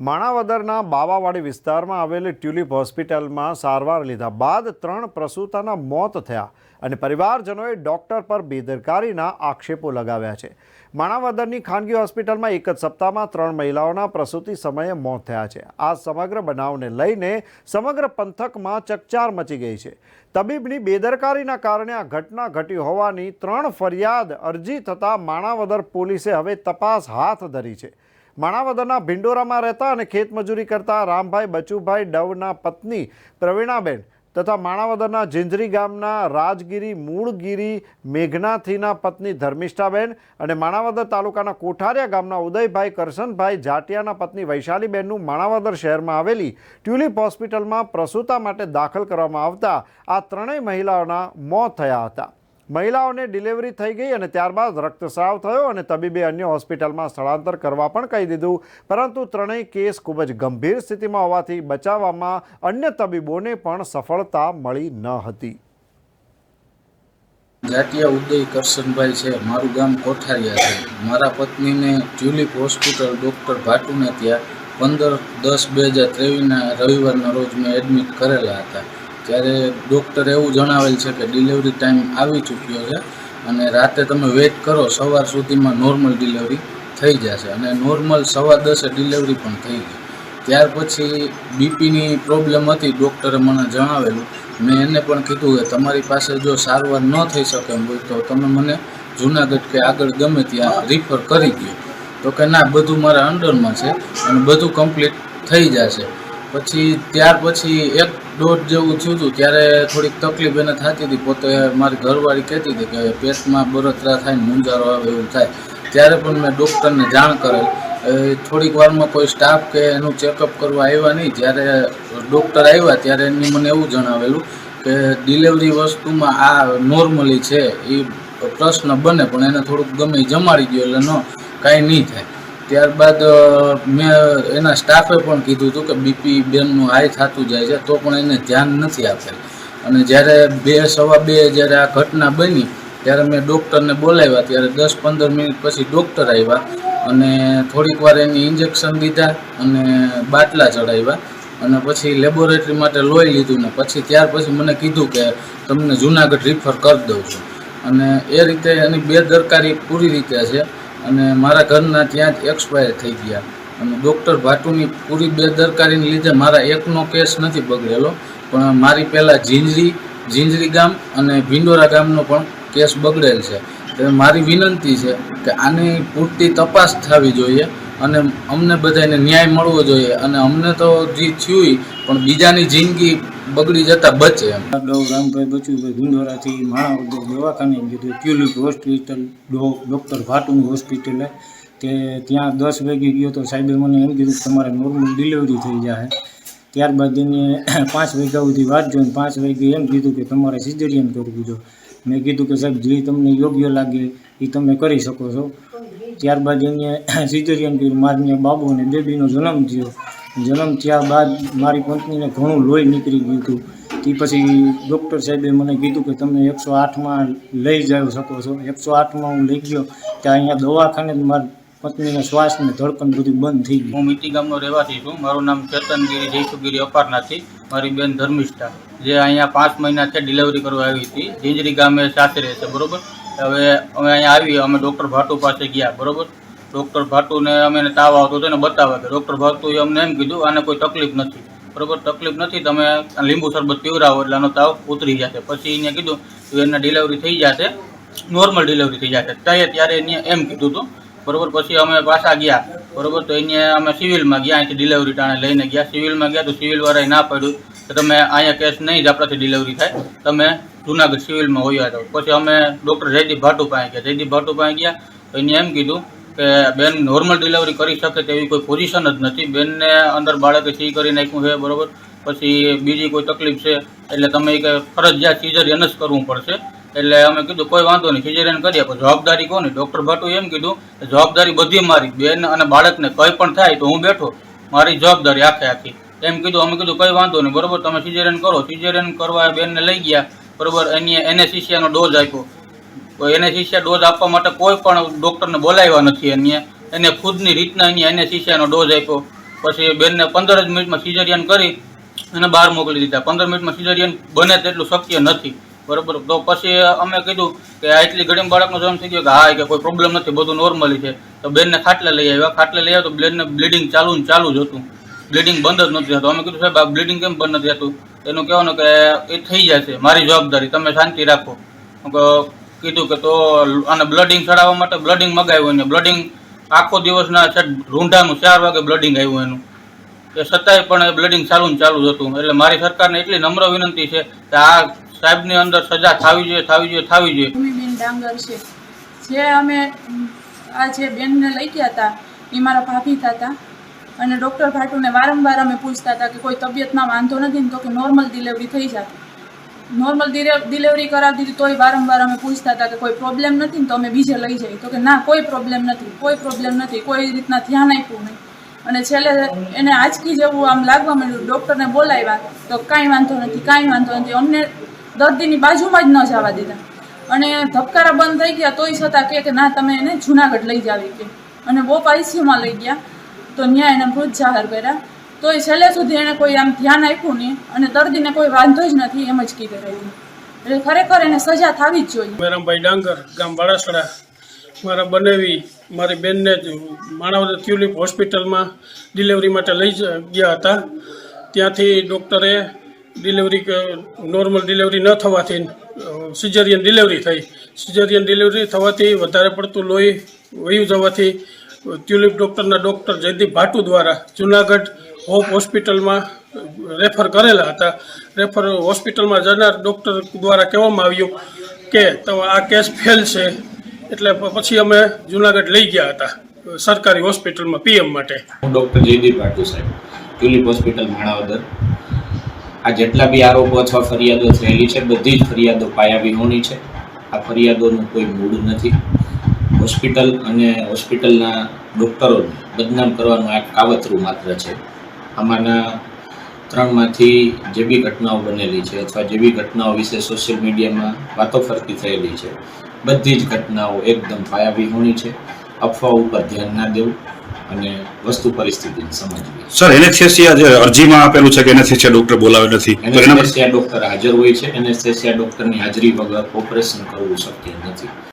માણાવદરના બાવાવાડી વિસ્તારમાં આવેલી ટ્યુલિપ હોસ્પિટલમાં સારવાર લીધા બાદ ત્રણ પ્રસૂતાના મોત થયા અને પરિવારજનોએ ડોક્ટર પર બેદરકારીના આક્ષેપો લગાવ્યા છે. માણાવદરની ખાનગી હોસ્પિટલમાં એક જ સપ્તાહમાં ત્રણ મહિલાઓના પ્રસૂતિ સમયે મોત થયા છે. આ સમગ્ર બનાવને લઈને સમગ્ર પંથકમાં ચકચાર મચી ગઈ છે. તબીબની બેદરકારીના કારણે આ ઘટના ઘટી હોવાની ત્રણ ફરિયાદ અરજી થતાં માણાવદર પોલીસે હવે તપાસ હાથ ધરી છે. માણાવદરના ભિંડોરામાં રહેતા અને ખેતમજૂરી કરતા રામભાઈ બચુભાઈ ડવના પત્ની પ્રવીણાબેન તથા માણાવદરના જિંજરી ગામના રાજગીરી મૂળગીરી મેઘનાથીના પત્ની ધર્મિષ્ઠાબેન અને માણાવદર તાલુકાના કોઠારિયા ગામના ઉદયભાઈ કરશનભાઈ જાટિયાના પત્ની વૈશાલીબેનનું માણાવદર શહેરમાં આવેલી ટ્યુલિપ હોસ્પિટલમાં પ્રસૂતા માટે દાખલ કરવામાં આવતા આ ત્રણેય મહિલાઓના મોત થયા હતા. મહિલાઓને ડિલિવરી થઈ ગઈ અને ત્યારબાદ રક્તસ્રાવ થયો અને તબીબે અન્ય હોસ્પિટલમાં સ્થળાંતર કરવા પણ કહી દીધું. પરંતુ ત્રણેય કેસ ખૂબ જ ગંભીર સ્થિતિમાં હોવાથી બચાવવામાં અન્ય તબીબોને પણ સફળતા મળી ન હતી. જાટિયા ઉદય કરશનભાઈ છે. મારું ગામ કોઠારિયા છે. મારા પત્નીને ટ્યુલિપ હોસ્પિટલ ડૉક્ટર ભાટુને ત્યાં પંદર દસ બે હજાર ત્રેવીસના રવિવારના રોજ મેં એડમિટ કરેલા હતા. ત્યારે ડૉક્ટરે એવું જણાવેલ છે કે ડિલિવરી ટાઈમ આવી ચૂક્યો છે અને રાતે તમે વેઇટ કરો, સવાર સુધીમાં નોર્મલ ડિલિવરી થઈ જશે અને નોર્મલ સવા દસે ડિલિવરી પણ થઈ ગઈ. ત્યાર પછી બીપીની પ્રોબ્લેમ હતી ડૉક્ટરે મને જણાવેલું. મેં એને પણ કીધું કે તમારી પાસે જો સારવાર ન થઈ શકે એમ હોય તો તમે મને જુનાગઢ કે આગળ ગમે ત્યાં રિફર કરી દો તો કે ના, બધું મારા અંડરમાં છે અને બધું કમ્પ્લીટ થઈ જશે. પછી ત્યાર પછી એક દોઢ જેવું થયું હતું ત્યારે થોડીક તકલીફ એને થતી હતી. પોતે મારી ઘરવાળી કહેતી હતી કે પેટમાં બળતરા થાય ને મુંજારો આવે એવું થાય. ત્યારે પણ મેં ડૉક્ટરને જાણ કરેલ. થોડીક વારમાં કોઈ સ્ટાફ કે એનું ચેકઅપ કરવા આવ્યા નહીં. જ્યારે ડૉક્ટર આવ્યા, ત્યારે એમને મને એવું જણાવેલું કે ડિલિવરી વસ્તુમાં આ નોર્મલી છે, એ પ્રશ્ન બને, પણ એને થોડુંક ગમે જમાડી ગયો એટલે ન, કાંઈ નહીં થાય. ત્યારબાદ મેં એના સ્ટાફે પણ કીધું હતું કે બીપી બેનનું હાઈ થતું જાય છે, તો પણ એને ધ્યાન નથી આપેલ. અને જ્યારે બે, સવા બે જ્યારે આ ઘટના બની, ત્યારે મેં ડૉક્ટરને બોલાવ્યા. ત્યારે દસ, પંદર મિનિટ પછી ડૉક્ટર આવ્યા અને થોડીક વાર એની ઇન્જેક્શન દીધા અને બાટલા ચડાવ્યા. અને પછી લેબોરેટરી માટે લોહી લીધું ને પછી ત્યાર પછી મને કીધું કે તમને જુનાગઢ રિફર કરી દઉં છું. અને એ રીતે એની બેદરકારી પૂરી રીતે છે. અને મારા ઘરના ત્યાં જ એક્સપાયર થઈ ગયા. અને ડૉક્ટર ભાટુની પૂરી બેદરકારીને લીધે મારા એકનો કેસ નથી બગડેલો, પણ મારી પહેલાં ઝીંઝરી ઝીંઝરી ગામ અને ભિંડોરા ગામનો પણ કેસ બગડેલ છે. તો મારી વિનંતી છે કે આની પૂરતી તપાસ થવી જોઈએ અને અમને બધાને ન્યાય મળવો જોઈએ. અને અમને તો જે થયું પણ બીજાની જિંદગી બગડી જતા બચે એમ. ડો રામભાઈ બચુભાઈ ગુંદોરાથી માણાવદર દવાખાને કીધું. ટ્યુલિપ હોસ્પિટલ, ડો, ડૉક્ટર ભાટુની હોસ્પિટલે તે ત્યાં દસ વાગે ગયો તો સાહેબે મને એમ કીધું કે તમારે નોર્મલ ડિલિવરી થઈ જાય ત્યારબાદ એને પાંચ વાગ્યા સુધી વાત જોઈને પાંચ વાગે એમ કીધું કે તમારે સિઝેરિયન કરવું જો. મેં કીધું કે સાહેબ, જે તમને યોગ્ય લાગે એ તમે કરી શકો છો. ત્યારબાદ એને સિઝેરિયન કર્યું. મારીને બાબુ અને બેબીનો જન્મ થયો. જન્મ થયા બાદ મારી પત્નીને ઘણું લોહી નીકળી ગયું હતું. તે પછી ડૉક્ટર સાહેબે મને કીધું કે તમે એકસો આઠમાં લઈ જઈ શકો છો. એકસો આઠમાં હું લઈ ગયો ત્યાં અહીંયા દવાખાને જ મારી પત્નીને શ્વાસ ને ધડકન બધું બંધ થઈ ગયું. હું મીટી ગામનો રહેવાસી છું. મારું નામ ચેતનગીરી જયસુગીરી અપારનાથી મારી બેન ધર્મિષ્ઠા. જે અહીંયા પાંચ મહિના છે ડિલિવરી કરવા આવી હતી. ઝીંઝરી ગામે સાસરે છે, બરાબર? હવે અમે અહીંયા આવી અમે ડૉક્ટર ભાટુ પાસે ગયા, બરોબર? ડૉક્ટર ભાટુને અમે તાવ આવતો હતો એને બતાવ્યા કે ડૉક્ટર ભાટુએ અમને એમ કીધું, આને કોઈ તકલીફ નથી. બરોબર, તકલીફ નથી, તમે લીંબુ શરબત પીવડાવો એટલે આનો તાવ ઉતરી જશે. પછી એને કીધું, તો એને ડિલિવરી થઈ જશે નોર્મલ ડિલિવરી થઈ જશે. ત્યારે ત્યારે એને એમ કીધું હતું બરોબર, પછી અમે પાછા ગયા, બરોબર, તો એને અમે સિવિલમાં ગયા, અહીંથી ડિલિવરી ટાણે લઈને ગયા. સિવિલમાં ગયા તો સિવિલવાળાએ ના પાડ્યું કે તમે અહીંયા કેસ નહીં જ આપણાથી ડિલિવરી થાય, તમે જુનાગઢ સિવિલમાં હોઈ જાઓ પછી અમે ડૉક્ટર જયદીપ ભાટુ પાસે ગયા. જયદીપ ભાટુ પાસે ગયા, તો એને એમ કીધું કે બેન નોર્મલ ડિલિવરી કરી શકે તેવી કોઈ પોઝિશન જ નથી. બેનને અંદર બાળકે સી કરી નાખ્યું છે, બરાબર? પછી બીજી કોઈ તકલીફ છે, એટલે તમે એક ફરજિયાત સિઝરિયન જ કરવું પડશે. એટલે અમે કીધું, કોઈ વાંધો નહીં સિઝરિયન કરીએ પણ જવાબદારી કોની? ડૉક્ટર ભાટુ એમ કીધું કે જવાબદારી બધી મારી. બેન અને બાળકને કંઈ પણ થાય તો હું બેઠો. મારી જવાબદારી આખે આખી. એમ કીધું, અમે કીધું, કંઈ વાંધો નહીં, બરોબર? તમે સિઝરિયન કરો. સિઝરિયન કરવા બેનને લઈ ગયા, બરાબર? એની એનેસિસિયાનો ડોઝ આપ્યો. તો એનેસિસિયા ડોઝ આપવા માટે કોઈ પણ ડૉક્ટરને બોલાવ્યા નથી એને એને ખુદની રીતના એની એનેસિસિયાનો ડોઝ આપ્યો. પછી બેનને પંદર જ મિનિટમાં સિઝરિયન કરી અને બહાર મોકલી દીધા. પંદર મિનિટમાં સિઝરિયન બને તેટલું શક્ય નથી. બરાબર. તો પછી અમે કીધું કે આટલી ઘડીમાં બાળકનો જન્મ થઈ ગયો કે હા કે કોઈ પ્રોબ્લેમ નથી, બધું નોર્મલી છે. તો બેનને ખાટલે લઈ આવ્યા. ખાટલે લઈ આવ્યા તો બેનને બ્લીડિંગ ચાલુ ને ચાલુ જ હતું. બ્લીડિંગ બંધ જ નથી થતું. અમે કીધું, સાહેબ, આ બ્લીડિંગ કેમ બંધ નથી થતું? એનું કહેવાનું કે, એ થઈ જશે. મારી જવાબદારી. તમે શાંતિ રાખો. કીધું કે તો આને બ્લડિંગ ચડાવવા માટે બ્લડિંગ મગાવ્યું એને. બ્લડિંગ આખો દિવસના રૂંઢાનું ચાર વાગે બ્લડિંગ આવ્યું એનું. એ છતાંય પણ એ બ્લડિંગ ચાલુ ને ચાલુ જ હતું. એટલે મારી સરકારને એટલી નમ્ર વિનંતી છે કે આ સાહેબની અંદર સજા થવી જોઈએ થવી જોઈએ થવી જોઈએ. ભૂમિબેન ડાંગર છે. જે અમે આ જે બેનને લઈ ગયા હતા, એ મારા ભાભી થતા. અને ડૉક્ટર ભાટુને વારંવાર અમે પૂછતા હતા કે કોઈ તબિયતમાં વાંધો નથી ને તો કે નોર્મલ ડિલિવરી થઈ જાય નોર્મલ ડિલિવરી કરાવતી હતી તોય વારંવાર અમે પૂછતા હતા કે કોઈ પ્રોબ્લેમ નથી ને તો અમે બીજે લઈ જઈએ. તો કે ના, કોઈ પ્રોબ્લેમ નથી, કોઈ પ્રોબ્લેમ નથી, કોઈ રીતના ધ્યાન આપ્યું નહીં. અને છેલ્લે એને આંચકી જેવું આમ લાગવા માંડ્યું. ડૉક્ટરને બોલાવ્યા તો કાંઈ વાંધો નથી, કાંઈ વાંધો નથી. અમને દર્દીની બાજુમાં જ ન જવા દીધા. અને ધબકારા બંધ થઈ ગયા તોય છતાં કે ના, તમે એને જુનાગઢ લઈ જાવી કે. અને બોપ આઈસીયુમાં લઈ ગયા. તો ત્યાં એને મૃત જાહેર કર્યા. તોય છેલ્લે સુધી એને કોઈ આમ ધ્યાન આપ્યું નહીં અને દર્દીને કોઈ વાંધો જ નથી એમ જ કીધું રહ્યું. એટલે ખરેખર એને સજા થવી જ જોઈએ. મેરામભાઈ ડાંગર, ગામ બાળાસડા મારા બનેવી, મારી બેનને જ ટ્યુલિપ હોસ્પિટલમાં ડિલિવરી માટે લઈ ગયા હતા. ત્યાંથી ડૉક્ટરે ડિલિવરી નોર્મલ ડિલિવરી ન થવાથી સિઝેરિયન ડિલિવરી થઈ. સિઝેરિયન ડિલિવરી થવાથી વધારે પડતું લોહી વહ્યું જવાથી ટ્યુલિપ ડૉક્ટરના ડૉક્ટર જયદીપ ભાટુ દ્વારા જુનાગઢ હોપ હોસ્પિટલમાં રેફર કરેલા હતા. રેફર હોસ્પિટલમાં જનાર ડૉક્ટર દ્વારા કહેવામાં આવ્યું કે તમે આ કેસ ફેલ છે, એટલે પછી અમે જુનાગઢ લઈ ગયા હતા, સરકારી હોસ્પિટલમાં પીએમ માટે. હું ડૉક્ટર જયદીપ ભાટુ સાહેબ ટ્યુલિપ હોસ્પિટલ માણાવદર. આ જેટલા બી આરોપો અથવા ફરિયાદો થયેલી છે, બધી જ ફરિયાદો પાયા વિહોણી છે. આ ફરિયાદોનું કોઈ મૂળ નથી. હોસ્પિટલ અને હોસ્પિટલના ડૉક્ટરોને બદનામ કરવાનું આ કાવતરું માત્ર છે. આમાંના ત્રણમાંથી જે બી ઘટનાઓ બનેલી છે અથવા જે બી ઘટનાઓ વિશે સોશિયલ મીડિયામાં વાતો ફરતી થયેલી છે બધી જ ઘટનાઓ એકદમ પાયાવિહોણી છે. અફવા ઉપર ધ્યાન ના દેવું અને વસ્તુ પરિસ્થિતિને સમજવી. સર એનેસ્થેસિયા જે અરજીમાં આપેલું છે કે એનેસ્થેસિયા ડોક્ટર બોલાવે નથી. એનેસ્થેસિયા ડોક્ટર હાજર હોય છે. એનેસ્થેસિયા ડોક્ટરની હાજરી વગર ઓપરેશન કરવું શક્ય નથી.